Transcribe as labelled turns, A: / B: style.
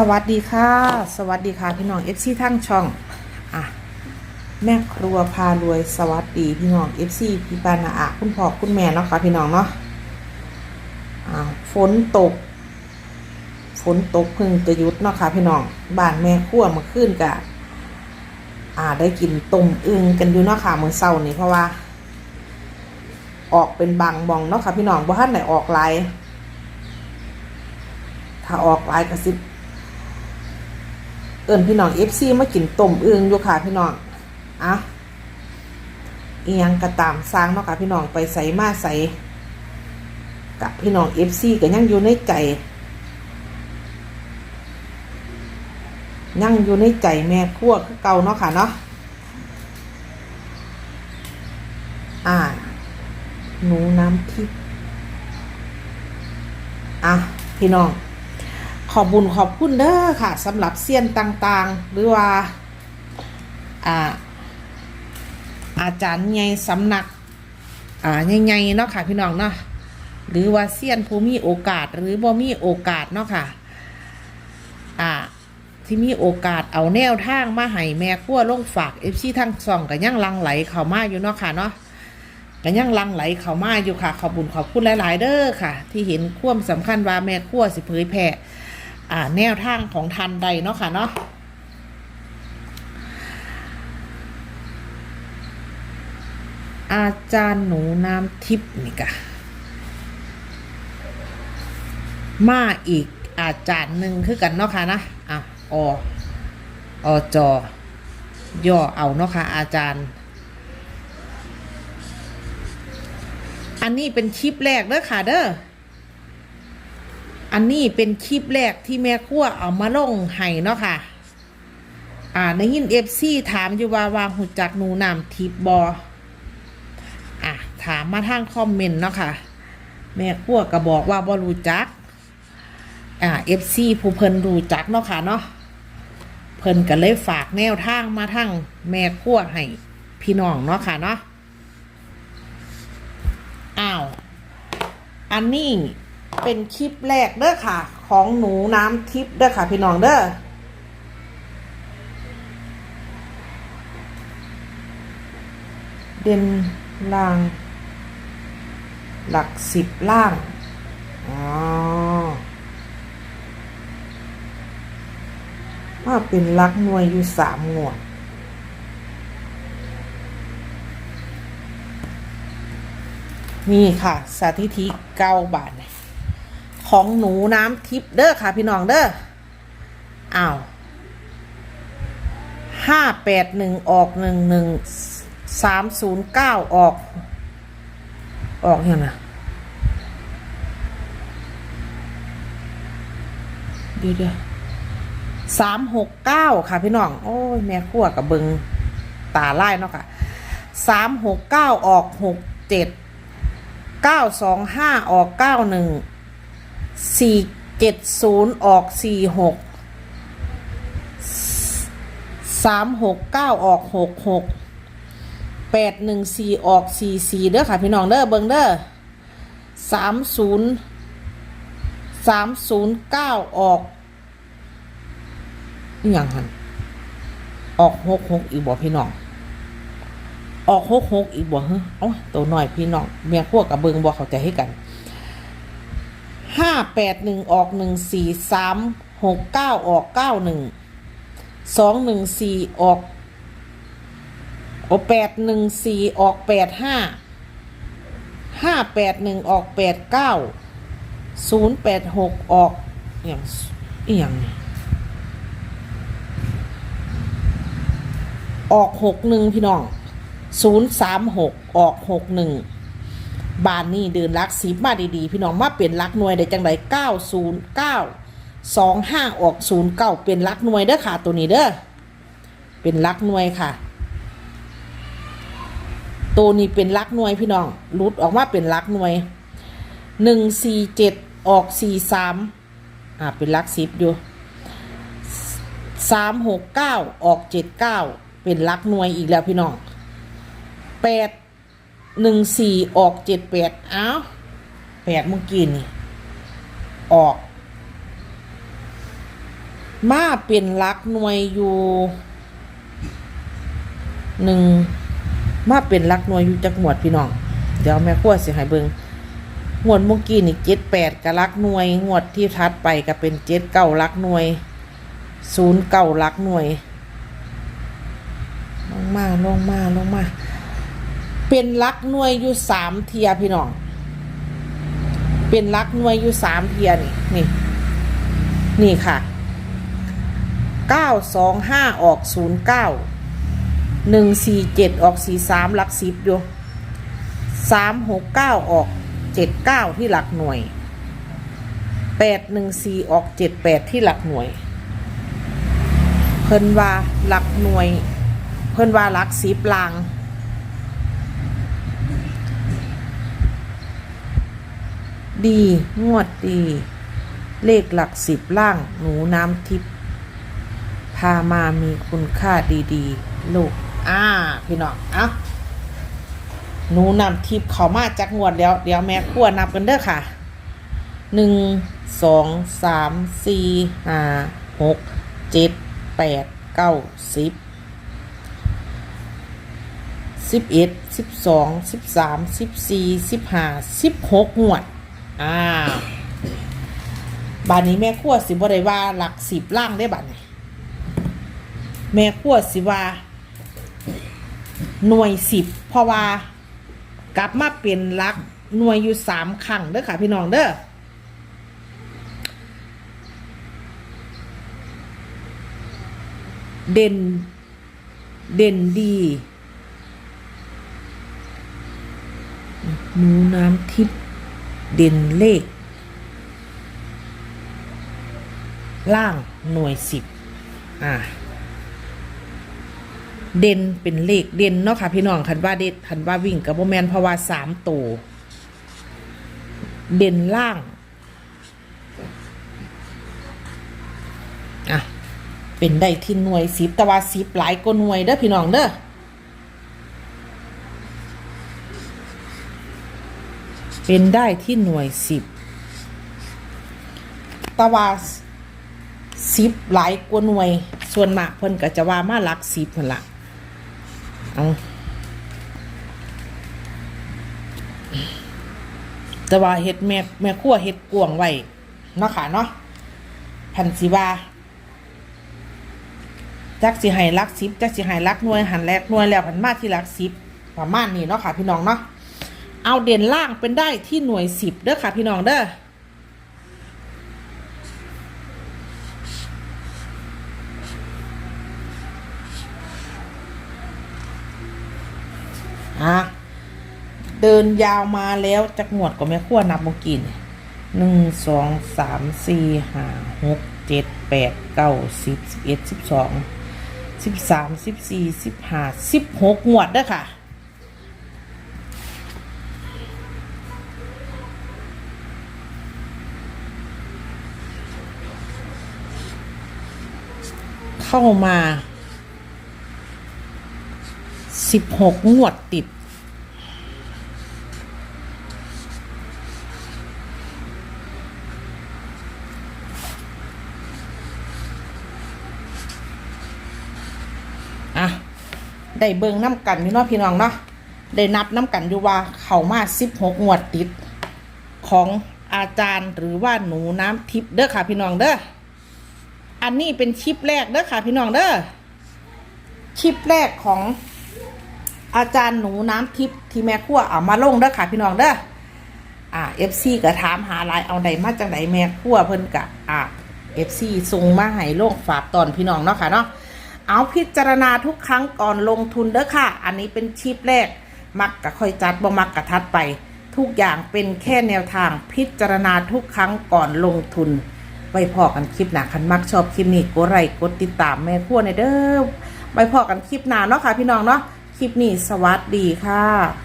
A: สวัสดีค่ะ สวัสดีค่ะพี่น้องเอฟซีทั้งช่องอะแม่ครัวพารวยสวัสดีพี่น้องเอฟซีพี่ปานาอะคุณพ่อคุณแม่เนาะค่ะพี่น้องเนาะอ่าฝนตก ฝนตกเพึ่งจะหยุดเนาะค่ะพี่น้องบ้านแม่ครัวมื่อคืนกะอ่าได้กินต้มอึงกันอยู่เนาะค่ะเมื้อเช้านี้เพราะว่า ออกเป็นบางบองเนาะค่ะพี่น้องบ่ทันได้ออกหลายถ้าออกหลายก็สิ เอิญพี่น้องเอฟซีมากินต้มอึงอยู่ค่ะพี่น้องอะเอียงกระตามสร้างเนาะค่ะพี่น้องไปใส่มาใส่กับพี่น้องเอฟซีก็ยังอยู่ในใจยังอยู่ในใจแม่ครัวคือเก่าเนาะค่ะเนาะอ่าหนูน้ำทิพย์อะพี่น้อง ขอบบุญขอบคุณเด้อค่ะสำหรับเซียนต่างๆ หรือว่าอ่าอาจารย์ใหญ่สำนักอ่าใหญ่ๆเนาะค่ะพี่น้องเนาะหรือว่าเซียนผู้มีโอกาสหรือบ่มีโอกาสเนาะค่ะอ่าที่มีโอกาสเอาแนวทางมาให้แม่ขั้วลงฝากเอฟซีทั้งสองกันยังลังไหลเข้ามาอยู่เนาะค่ะเนาะกันยังลังไหลเข้ามาอยู่ค่ะ ขอบบุญขอบคุณหลาย ๆ เด้อค่ะ ที่เห็นความสำคัญว่าแม่ขั้วสิเผยแผ่ อ่าแนวทางของทันใดเนาะค่ะเนาะอาจารย์หนูน้ำทิพย์นี่กะมาอีกอาจารย์หนึ่งคือกันเนาะค่ะนะอะออจอย่อเอาเนาะค่ะอาจารย์ อันนี้เป็นคลิปแรกเด้อค่ะเด้อ อันนี้เป็นคลิปแรกที่แม่ครัวเอามาลงให้เนาะค่ะ อ่าในยินเอฟซีถามอยู่ว่าวางหูจักหนูนำทิปบออะถามมาทางคอมเมนต์เนาะค่ะ แม่ครัวก็บอกว่าบ่รู้จัก อ่าเอฟซีผู้เพิ่นรู้จักเนาะค่ะเนาะ เพิ่นก็เลยฝากแนวทางมาทางแม่ครัวให้พี่น้องเนาะค่ะเนาะ อ้าว อันนี้ เป็นคลิปแรกเด้อค่ะ ของหนูน้ำทิพย์เด้อค่ะ พี่น้องเด้อเด่นล่าง หลักสิบล่างอ๋อว่าเป็นลักหน่วยอยู่สามหมวดนี่ค่ะ สถิติเก้าบาท ของหนูน้ำทิพย์เด้อค่ะ พี่น้องเด้ออ้าวห้าแปดหนึ่งออกหนึ่งหนึ่งสามศูนย์เก้าออก ออกยังนะเดี๋ยวเดี๋ยวสามหกเก้าค่ะพี่น้อง โอ้ย แม่ขั้วกับเบิงตาไล่เนาะค่ะสามหกเก้าออกหกเจ็ดเก้าสองห้าออกเก้าหนึ่ง สี่เจ็ดศูนย์ออกสี่หกสามหกเก้าออกหกหกแปดหนึ่งสี่ออกสี่สี่เด้อค่ะพี่น้องเด้อเบิงเด้อสามศูนย์สามศูนย์เก้าออกอย่างหันออกหกหกอีกบ่พี่น้อง ออกหกหกอีกบ่เฮ้ยโอ้ตัวหน่อยพี่น้องเมียพวกกับเบิงบ่เขาใจให้กัน ห้าแปดหนึ่งออกหนึ่งสี่สามหกเก้าออกเก้าหนึ่งสองหนึ่งสี่ออกโอแปดหนึ่งสี่ออกแปดห้าห้าแปดหนึ่งออกแปดเก้าศูนย์แปดหกออกอย่างอย่างออกหกหนึ่งพี่น้องศูนย์สามหกออกหกหนึ่ง บานนี่เดินลักสีมาดีๆ พี่น้องมาเปลี่ยนลักหน่วยได้จังไรเก้าศูนย์เก้าสองห้าออกศูนย์เก้าเป็นลักหน่วยเด้อค่ะ ตัวนี้เด้อเป็นลักหน่วยค่ะ ตัวนี้เป็นลักหน่วยพี่น้องรุดออกมาเป็นลักหน่วยหนึ่งสี่เจ็ดออกสี่สามอ่าเป็นลักสิบอยู่สามหกเก้าออกเจ็ดเก้าเป็นลักหน่วยอีกแล้วพี่น้องแปด หนึ่งสี่ออกเจ็ดแปดอ้าวแปดเมื่อกี้นี่ ออก มาเป็นลักหน่วยอยู่หนึ่งมาเป็นลักหน่วยอยู่จักหมวดพี่น้อง เดี๋ยวแม่ขั้วสิให้เบิงงวดเมื่อกี้นี่เจ็ดแปดกับลักหน่วย งวดที่ทัดไปก็เป็นเจ็ดเก้าลักหน่วยศูนย์เก้าลักหน่วยลงมาลงมาลงมา เป็นลักหน่วยอยู่สามเทียพี่น้อง เป็นลักหน่วยอยู่สามเทียนี่นี่ นี่ค่ะเก้าสองห้าออกศูนย์เก้าหนึ่งสี่เจ็ดออกสี่สามหลักสิบอยู่สามหกเก้าออกเจ็ดเก้าที่หลักหน่วยแปดหนึ่งสี่ออกเจ็ดแปดที่หลักหน่วย เพิ่นว่าหลักหน่วย เพิ่นว่าหลักสิบลาง ดี งวดดี เลขหลักสิบล่าง หนูน้ำทิพย์พามามีคุณค่าดีๆ ลูก อ่า พี่น้องเอะหนูนำทิพย์เขามาจากงวดเดี๋ยวเดี๋ยวแม่ขั้วนับกันเด้อค่ะหนึ่งสองสามสี่ห้าหกเจ็ดแปดเก้าสิบสิบเอ็ดสิบสองสิบสามสิบสี่สิบห้าสิบหกงวด อ่าบานนี้แม่ขั้วสิบ่ได้ว่าหลักสิบล่างได้บัดนี้ แม่ขั้วสิว่า หน่วยสิบเพราะว่ากลับมาเป็นหลักหน่วยอยู่สามครั้งเด้อค่ะพี่น้องเด้อเด่น เด่นดีหนูน้ำทิพย์ เด่นเลข ล่างหน่วยสิบอ่าเด่นเป็นเลขเด่นเนาะค่ะพี่น้องคันว่าเด็ดคันว่าวิ่งกับโบแมนเพราะว่าสามตัวเด่นล่างอะเป็นได้ที่หน่วยสิบแต่ว่าสิบหลายกว่าหน่วยเด้อพี่น้องเด้อ เป็นได้ที่หน่วยสิบตะว่าสิบหลายกว่าหน่วย ส่วนมากเพิ่นก็จะว่ามาหลักสิบเพิ่นละเอาแต่ว่าเฮ็ดแม่แม่ครัวเฮ็ดกวางไว้เนาะค่ะเนาะพันสิว่าจักสิให้ลักสิบจักสิให้ลักหน่วยหันแรกหน่วยแล้วพันมาที่ลักสิบประมาณนี้เนาะค่ะพี่น้องเนาะ เอาเด่นล่างเป็นได้ที่หน่วยสิบเด้อค่ะพี่น้องเด้ออะเดินยาวมาแล้วจักหวดก็ไม่ขั้วนับเมื่อกี้นี่หนึ่งสองสามสี่ห้าหกเจ็ดแปดเก้าสิบสิบเอ็ดสิบสองสิบสามสิบสี่สิบห้าสิบหกหวดเด้อค่ะ เข้ามาสิบหกงวดติด อะ ได้เบิงน้ำกันพี่น้องพี่น้องเนาะ ได้นับน้ำกันอยู่ว่าเขามาสิบหกงวดติด ของอาจารย์หรือว่าหนูน้ำทิพย์เด้อค่ะพี่น้องเด้อ อันนี้เป็นคลิปแรกเด้อค่ะ พี่น้องเด้อคลิปแรกของอาจารย์หนูน้ำทิพย์ที่แม่ขั้วเอามาลงเด้อค่ะ พี่น้องเด้ออ่าเอฟซีก็ถามหาลายเอาใดมาจากไหนแม่ขั้วเพิ่นกะอ่าเอฟซีส่งมาให้โลกฝากตอนพี่น้องเนาะค่ะเนาะเอาพิจารณาทุกครั้งก่อนลงทุนเด้อค่ะ อันนี้เป็นคลิปแรก มักกะค่อยจัดบ่มักกะทัดไป ทุกอย่างเป็นแค่แนวทางพิจารณาทุกครั้งก่อนลงทุน ไว้พอกันคลิปหนาคันมักชอบคลิปนี้กดไลค์กดติดตามแม่ขั้วในเด้อไว้พอกันคลิปหนาเนาะค่ะพี่น้องเนาะคลิปนี้สวัสดีค่ะ